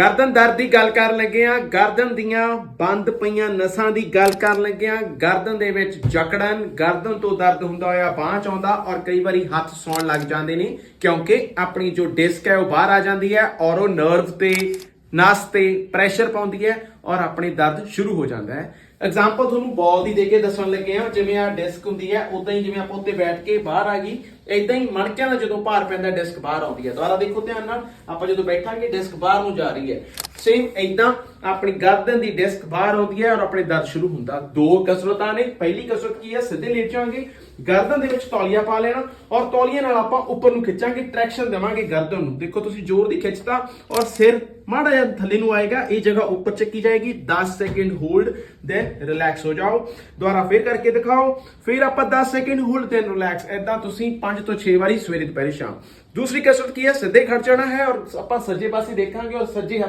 ਗਰਦਨ ਦਰਦ ਦੀ ਗੱਲ ਕਰਨ ਲੱਗੇ ਆ ਗਰਦਨ ਦੀਆਂ ਬੰਦ ਪਈਆਂ ਨਸਾਂ ਦੀ ਗੱਲ ਕਰਨ ਲੱਗੇ ਆ ਗਰਦਨ ਦੇ ਵਿੱਚ ਜਕੜਨ, ਗਰਦਨ ਤੋਂ ਦਰਦ ਹੁੰਦਾ ਹੋਇਆ ਬਾਂਹ ਚ ਆਉਂਦਾ ਔਰ ਕਈ ਵਾਰੀ ਹੱਥ ਸੌਣ ਲੱਗ ਜਾਂਦੇ ਨੇ, ਕਿਉਂਕਿ ਆਪਣੀ ਜੋ ਡਿਸਕ ਹੈ ਉਹ ਬਾਹਰ ਆ ਜਾਂਦੀ ਹੈ ਔਰ ਉਹ ਨਰਵ ਤੇ ਨਸ ਤੇ ਪ੍ਰੈਸ਼ਰ ਪਾਉਂਦੀ ਹੈ ਔਰ ਆਪਣੀ ਦਰਦ ਸ਼ੁਰੂ ਹੋ ਜਾਂਦਾ ਹੈ। ਐਗਜ਼ਾਮਪਲ ਤੁਹਾਨੂੰ ਬਾਲ ਦੀ ਦੇ ਕੇ ਦੱਸਣ ਲੱਗੇ ਆ ਜਿਵੇਂ ਆ ਡਿਸਕ ਹੁੰਦੀ ਹੈ ਉਦਾਂ ਹੀ ਜਿਵੇਂ ਆਪਾਂ ਉੱਤੇ ਬੈਠ ਕੇ ਬਾਹਰ ਆ ਗਈ ਇਦਾਂ ਹੀ ਮਣਕਿਆਂ ਦਾ ਜਦੋਂ ਭਾਰ ਪੈਂਦਾ ਡਿਸਕ ਬਾਹਰ ਆਉਂਦੀ ਹੈ। ਦੁਬਾਰਾ ਦੇਖੋ ਧਿਆਨ ਨਾਲ, ਆਪਾਂ ਜਦੋਂ ਬੈਠਾਂਗੇ ਡਿਸਕ ਬਾਹਰ ਨੂੰ ਜਾ ਰਹੀ ਹੈ। ਸੇਮ ਇਦਾਂ ਆਪਣੀ ਗਰਦਨ ਦੀ ਡਿਸਕ ਬਾਹਰ ਆਉਂਦੀ ਹੈ ਔਰ ਆਪਣੇ ਦਰਦ ਸ਼ੁਰੂ ਹੁੰਦਾ। ਦੋ ਕਸਰਤਾਂ ਨੇ। ਪਹਿਲੀ ਕਸਰਤ ਕੀ ਹੈ? ਸਿੱਧੇ ਲੇਟ ਜਾਵਾਂਗੇ। ਗਰਦਨ ਦੇ ਵਿੱਚ ਤੌਲੀਆ ਪਾ ਲੈਣਾ ਔਰ ਤੌਲੀਏ ਨਾਲ ਆਪਾਂ ਉੱਪਰ ਨੂੰ ਖਿੱਚਾਂਗੇ ਟਰੈਕਸ਼ਨ ਦੇਵਾਂਗੇ ਗਰਦਨ ਨੂੰ। ਦੇਖੋ ਤੁਸੀਂ ਜ਼ੋਰ ਦੀ ਖਿੱਚਤਾ ਔਰ ਸਿਰ ਮਾੜਾ ਜਿਹਾ ਥੱਲੇ ਨੂੰ ਆਏਗਾ। ਇਹ ਜਗ੍ਹਾ ਉੱਪਰ ਚੱਕੀ ਜਾਏਗੀ। 10 ਸੈਕਿੰਡ ਹੋਲਡ ਦੈਨ ਰਿਲੈਕਸ ਹੋ ਜਾਓ। ਦੁਬਾਰਾ ਫੇਰ ਕਰਕੇ ਦਿਖਾਓ। ਫਿਰ ਆਪਾਂ 10 ਸੈਕਿੰਡ ਹੋਲਡ ਦੈਨ ਰਿਲੈਕਸ ਐਦਾਂ ਤੁਸੀਂ 5 ਤੋਂ 6 ਵਾਰੀ ਸਵੇਰੇ ਦੁਪਹਿਰੇ ਸ਼ਾਮ। ਦੂਸਰੀ ਕਸਰਤ ਕੀ ਹੈ? ਸਿੱਧੇ ਖੜ ਜਾਣਾ ਹੈ ਔਰ ਆਪਾਂ ਸੱਜੇ ਪਾਸੇ ਦੇਖਾਂਗੇ ਔਰ ਸੱਜੇ ਹੱਥ